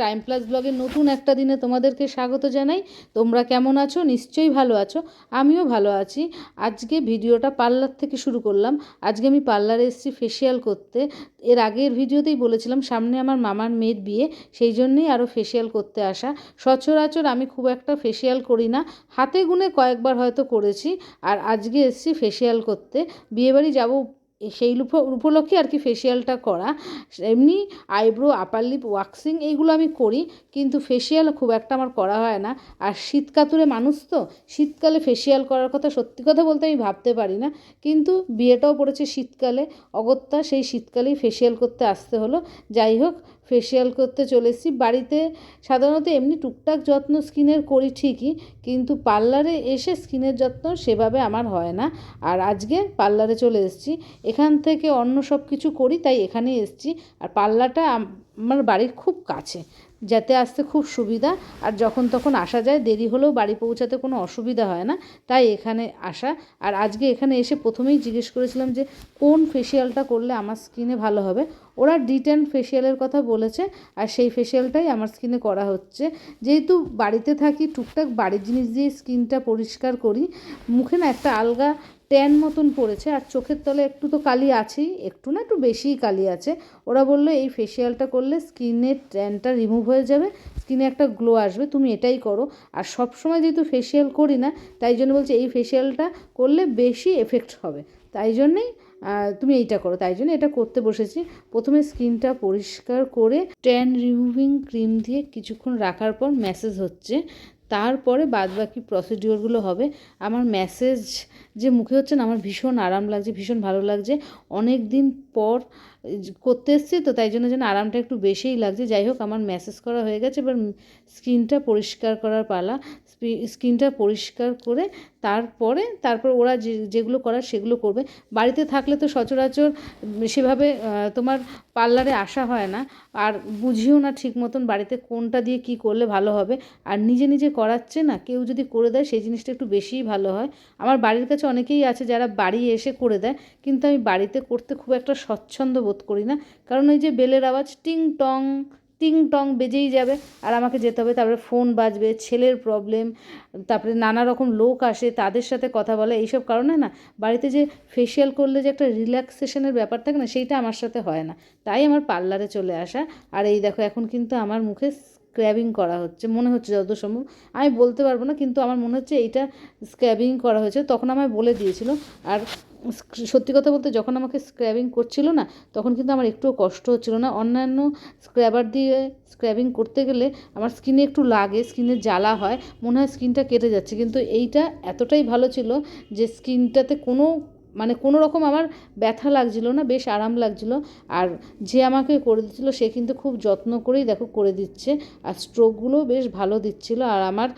Time plus ব্লগের নতুন একটা দিনে তোমাদেরকে স্বাগত জানাই। তোমরা কেমন আছো? নিশ্চয়ই ভালো আছো। আমিও ভালো আছি। আজকে ভিডিওটা পার্লার থেকে শুরু করলাম। আজকে আমি পার্লারে এসেছি ফেসিয়াল করতে। এর আগের ভিডিওতেই বলেছিলাম, সামনে আমার মামার মেয়ের বিয়ে, সেই জন্যেই আরও ফেসিয়াল করতে আসা। সচরাচর আমি খুব একটা ফেসিয়াল করি না। হাতে গুনে কয়েকবার হয়তো করেছি। আর আজকে এসেছি ফেসিয়াল করতে। বিয়েবাড়ি যাব সেই উপ- উপলক্ষে আর কি ফেসিয়ালটা করা। এমনি আইব্রো আপার লিপ ওয়াক্সিং এইগুলো আমি করি, কিন্তু ফেসিয়াল খুব একটা আমার করা হয় না। আর শীতকাতুরে মানুষ তো, শীতকালে ফেসিয়াল করার কথা সত্যি কথা বলতে আমি ভাবতে পারি না। কিন্তু বিয়েটাও পড়েছে শীতকালে, অগত্যা সেই শীতকালেই ফেসিয়াল করতে আসতে হলো। যাই হোক ফেসিয়াল করতে চলে এসেছি বাড়িতে সাধারণত এমনি টুকটাক যত্ন স্কিনের করি ঠিকই, কিন্তু পার্লারে এসে স্কিনের যত্ন সেভাবে আমার হয় না। আর আজকে পার্লারে চলে এসেছি। এখান থেকে অন্য সব কিছু করি, তাই এখানেই এসেছি। আর পার্লারটা আমার বাড়ির খুব কাছে। যেতে আসতে খুব সুবিধা, আর যখন তখন আসা যায়, দেরি হলেও বাড়ি পৌঁছাতে কোনো অসুবিধা হয় না। তাই এখানে আসা। আর আজকে এখানে এসে প্রথমেই জিজ্ঞেস করেছিলাম যে, কোন ফেসিয়ালটা করলে আমার স্কিনে ভালো হবে? ওরা ডিটেন ফেসিয়ালের কথা বলেছে, আর সেই ফেসিয়ালটাই আমার স্কিনে করা হচ্ছে। যেহেতু বাড়িতে থাকি, টুকটাক বাড়ির জিনিস দিয়ে স্কিনটা পরিষ্কার করি, মুখে না একটা আলগা ট্যান মতন পড়েছে, আর চোখের তলে একটু তো কালি আছেই, একটু না একটু বেশিই কালি আছে। ওরা বলল, এই ফেসিয়ালটা করলে স্কিনের ট্যানটা রিমুভ হয়ে যাবে, স্কিনে একটা গ্লো আসবে, তুমি এটাই করো। আর সব সময় যেহেতু ফেসিয়াল করি না, তাই জন্য বলছে, এই ফেসিয়ালটা করলে বেশি এফেক্ট হবে। তাই জন্যেই তুমি এইটা করো, তাই জন্য এটা করতে বসেছি। প্রথমে স্কিনটা পরিষ্কার করে ট্যান রিমুভিং ক্রিম দিয়ে কিছুক্ষণ রাখার পর ম্যাসেজ হচ্ছে। তারপরে বাদ বাকি প্রসিডিওরগুলো হবে। আমার মেসেজ যে মুখে হচ্ছে না, আমার ভীষণ আরাম লাগছে, ভীষণ ভালো লাগছে। অনেক দিন পর করতে এসছি তো, তাই জন্য যেন আরামটা একটু বেশিই লাগছে। যাই হোক, আমার মেসেজ করা হয়ে গেছে, এবার স্কিনটা পরিষ্কার করার পালা। স্কিনটা পরিষ্কার করে তারপরে, তারপর ওরা যে, যেগুলো করার সেগুলো করবে। বাড়িতে থাকলে তো সচরাচর সেভাবে তোমার পার্লারে আসা হয় না। আর বুঝিও না ঠিক মতন বাড়িতে কোনটা দিয়ে কি করলে ভালো হবে। আর নিজে নিজে করাচ্ছে না, কেউ যদি করে দেয় সেই জিনিসটা একটু বেশিই ভালো হয়। আমার বাড়ির কাছে অনেকেই আছে যারা বাড়ি এসে করে দেয়, কিন্তু আমি বাড়িতে করতে খুব একটা স্বচ্ছন্দ বোধ করি না। কারণ ওই যে বেলের আওয়াজ, টিং টং টিং টং বেজেই যাবে। আর আমাকে যেতে হবে, তারপরে ফোন বাজবে, ছেলের প্রবলেম তারপরে নানা রকম লোক আসে, তাদের সাথে কথা বলে, এইসব কারণে না, বাড়িতে যে ফেসিয়াল করলে যে একটা রিল্যাক্সেশনের ব্যাপার থাকে না, সেইটা আমার সাথে হয় না। তাই আমার পার্লারে চলে আসা। আর এই দেখো, এখন কিন্তু আমার মুখে স্ক্র্যাবিং করা হচ্ছে, মনে হচ্ছে যত সম্ভব আমি বলতে পারব না, কিন্তু আমার মনে হচ্ছে এইটা স্ক্র্যাবিং করা হয়েছে। তখন আমায় বলে দিয়েছিল। আর সত্যি কথা বলতে যখন আমাকে স্ক্র্যাবিং করছিল না, তখন কিন্তু আমার একটুও কষ্ট হচ্ছিল না। অন্যান্য স্ক্র্যাবার দিয়ে স্ক্র্যাবিং করতে গেলে আমার স্কিনে একটু লাগে স্কিনে জ্বালা হয়, মনে হয় স্কিনটা কেটে যাচ্ছে। কিন্তু এইটা এতটাই ভালো ছিল যে স্কিনটাতে কোনো মানে কোনো রকম আমার ব্যথা লাগছিল না, বেশ আরাম লাগছিল। আর যে আমাকে করে দিচ্ছিল সে কিন্তু খুব যত্ন করেই দেখো করে দিচ্ছে, আর স্ট্রোকগুলো বেশ ভালো দিচ্ছিল। আর আমার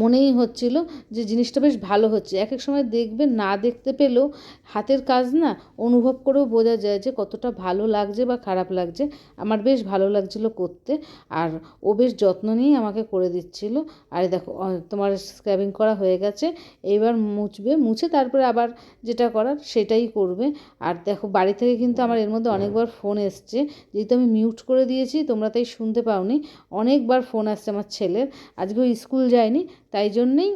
মনেই হচ্ছিল যে জিনিসটা বেশ ভালো হচ্ছে। এক এক সময় দেখবে, না দেখতে পেলেও হাতের কাজ না অনুভব করেও বোঝা যায় যে কতটা ভালো লাগছে বা খারাপ লাগছে। আমার বেশ ভালো লাগছিল করতে আর ও বেশ যত্ন নিয়েই আমাকে করে দিচ্ছিল। আর দেখো তোমার স্ক্র্যাবিং করা হয়ে গেছে, এইবার মুছবে। মুছে তারপরে আবার যেটা করার সেটাই করবে। আর দেখো, বাড়ি থেকে কিন্তু আমার এর মধ্যে অনেকবার ফোন এসছে। যেহেতু আমি মিউট করে দিয়েছি, তোমরা তাই শুনতে পাওনি। অনেকবার ফোন আসছে আমার ছেলের। আজকে ও স্কুল যায়নি তাই জন্যেই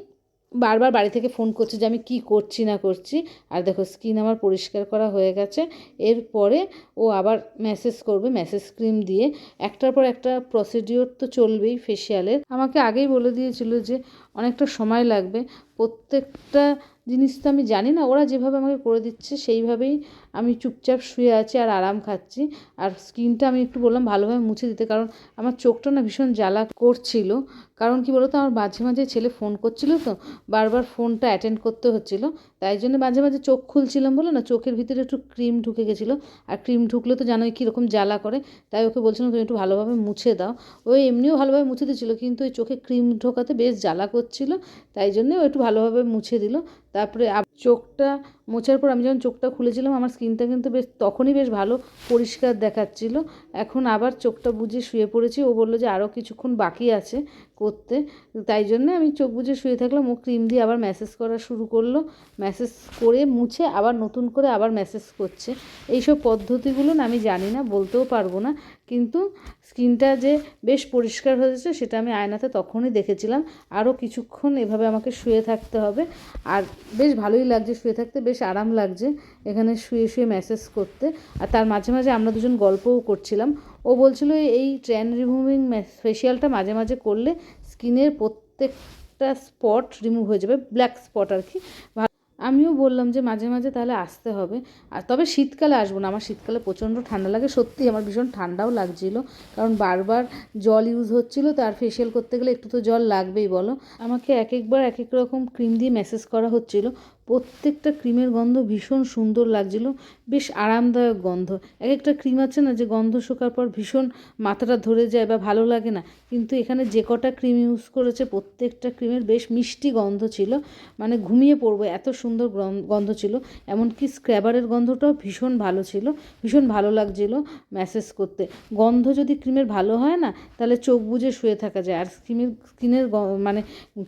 বারবার বাড়ি থেকে ফোন করছে যে আমি কি করছি, না করছি। আর দেখো স্কিন আমার পরিষ্কার করা হয়ে গেছে। এরপরে ও আবার মেসেজ করবে মেসেজ ক্রিম দিয়ে। একটার পর একটা প্রসিডিওর তো চলবেই ফেসিয়ালের আমাকে আগেই বলে দিয়েছিল যে অনেকটা সময় লাগবে। প্রত্যেকটা জিনিস তো আমি জানি না, ওরা যেভাবে আমাকে করে দিচ্ছে সেইভাবেই আমি চুপচাপ শুয়ে আছি আর আরাম খাচ্ছি। আর স্কিনটা আমি একটু বললাম ভালোভাবে মুছে দিতে, কারণ আমার চোখটা না ভীষণ জ্বালা করছিল। কারণ কি বলতো, আমার মাঝে মাঝে ছেলে ফোন করছিল তো, বারবার ফোনটা অ্যাটেন্ড করতে হচ্ছিল। তাই জন্য মাঝে মাঝে চোখ খুলছিলাম বলে না, চোখের ভিতরে একটু ক্রিম ঢুকে গেছিল। আর ক্রিম ঢুকলে তো জানোই কীরকম জ্বালা করে। তাই ওকে বলছিলাম তুমি একটু ভালোভাবে মুছে দাও। ওই এমনিও ভালোভাবে মুছে দিচ্ছিল কিন্তু ওই চোখে ক্রিম ঢোকাতে বেশ জ্বালা করছিল, তাই জন্যে ও একটু ভালোভাবে মুছে দিল। তারপরে চোখটা মোছার পর আমি যখন চোখটা খুলেছিলাম, আমার স্কিনটা কিন্তু বেশ, তখনই বেশ ভালো পরিষ্কার দেখাচ্ছিল। এখন আবার চোখটা বুজে শুয়ে পড়েছি। ও বলল যে আরও কিছুক্ষণ বাকি আছে করতে। তাই জন্য আমি চোখ বুজে শুয়ে থাকলাম। ও ক্রিম দিয়ে আবার ম্যাসেজ করা শুরু করল। ম্যাসেজ করে মুছে আবার নতুন করে আবার ম্যাসেজ করছে। এইসব পদ্ধতিগুলো না আমি জানি না, বলতেও পারব না। কিন্তু স্কিনটা যে বেশ পরিষ্কার হয়েছে সেটা আমি আয়নাতে তখনই দেখেছিলাম। আরও কিছুক্ষণ এভাবে আমাকে শুয়ে থাকতে হবে। আর বেশ ভালোই লাগছে শুয়ে থাকতে, বেশ আরাম লাগছে এখানে শুয়ে শুয়ে ম্যাসেজ করতে। আর তার মাঝে মাঝে আমরা দুজন গল্পও করছিলাম। ও বলছিল, এই ট্র্যান রিমুভিং ফেশিয়ালটা মাঝে মাঝে করলে স্কিনের প্রত্যেকটা স্পট রিমুভ হয়ে যাবে, ব্ল্যাক স্পট আর কি। আমিও বললাম যে মাঝে মাঝে তাহলে আসতে হবে। আর তবে শীতকালে আসব না, আমার শীতকালে প্রচণ্ড ঠান্ডা লাগে। সত্যি আমার ভীষণ ঠান্ডাও লাগছিল, কারণ বারবার জল ইউজ হচ্ছিল তার ফেশিয়াল করতে গেলে একটু তো জল লাগবেই বলো। আমাকে এক একবার এক এক রকম ক্রিম দিয়ে ম্যাসেজ করা হচ্ছিল। প্রত্যেকটা ক্রিমের গন্ধ ভীষণ সুন্দর লাগছিল, বেশ আরামদায়ক গন্ধ। এক একটা ক্রিম আছে না যে গন্ধ শোকার পর ভীষণ মাথাটা ধরে যায় বা ভালো লাগে না, কিন্তু এখানে যে কটা ক্রিম ইউজ করেছে প্রত্যেকটা ক্রিমের বেশ মিষ্টি গন্ধ ছিল মানে ঘুমিয়ে পড়ব, এত সুন্দর গন্ধ ছিল। এমনকি স্ক্র্যাবারের গন্ধটাও ভীষণ ভালো ছিল, ভীষণ ভালো লাগছিল ম্যাসেজ করতে। গন্ধ যদি ক্রিমের ভালো হয় না, তাহলে চোখ বুজে শুয়ে থাকা যায়। আর স্কিনের স্কিনের মানে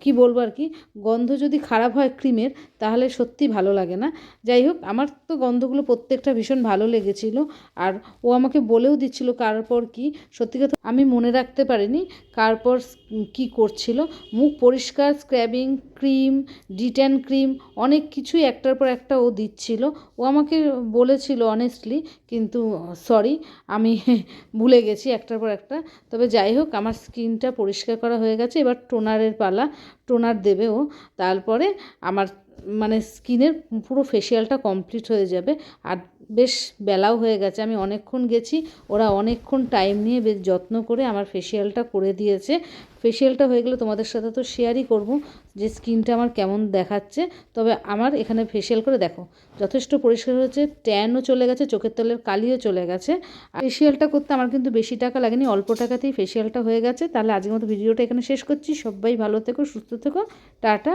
কি বলব আর কি, গন্ধ যদি খারাপ হয় ক্রিমের, তাহলে সত্যি ভালো লাগে না। যাই হোক আমার তো গন্ধগুলো প্রত্যেকটা ভীষণ ভালো লেগেছিল। আর ও আমাকে বলেও দিচ্ছিল, কারপর কি? সত্যি কথা, আমি মনে রাখতে পারিনি। কারপর কি করছিল? মুখ পরিষ্কার স্ক্র্যাবিং ক্রিম, ডিটেন ক্রিম, অনেক কিছুই একটার পর একটা ও দিচ্ছিল। ও আমাকে বলেছিল অনেস্টলি কিন্তু সরি আমি ভুলে গেছি একটার পর একটা। তবে যাই হোক, আমার স্কিনটা পরিষ্কার করা হয়ে গেছে। এবার টোনারের পালা, টোনার দেবে ও। তারপরে আমার মানে স্কিনের পুরো ফেসিয়ালটা কমপ্লিট হয়ে যাবে। আর বেশ বেলাও হয়ে গেছে। আমি অনেকক্ষণ গেছি। ওরা অনেকক্ষণ টাইম নিয়ে বেশ যত্ন করে আমার ফেসিয়ালটা করে দিয়েছে। ফেসিয়ালটা হয়ে গেলে তোমাদের সাথে তো শেয়ারই করব যে স্কিনটা আমার কেমন দেখাচ্ছে। তবে আমার এখানে ফেসিয়াল করে দেখো, যথেষ্ট পরিষ্কার হয়েছে ট্যানও চলে গেছে, চোখের তলের কালিও চলে গেছে। আর ফেসিয়ালটা করতে আমার কিন্তু বেশি টাকা লাগেনি, অল্প টাকাতেই ফেসিয়ালটা হয়ে গেছে। তাহলে আজকের মতো ভিডিওটা এখানে শেষ করছি। সবাই ভালো থেকো, সুস্থ থেকো, টাটা।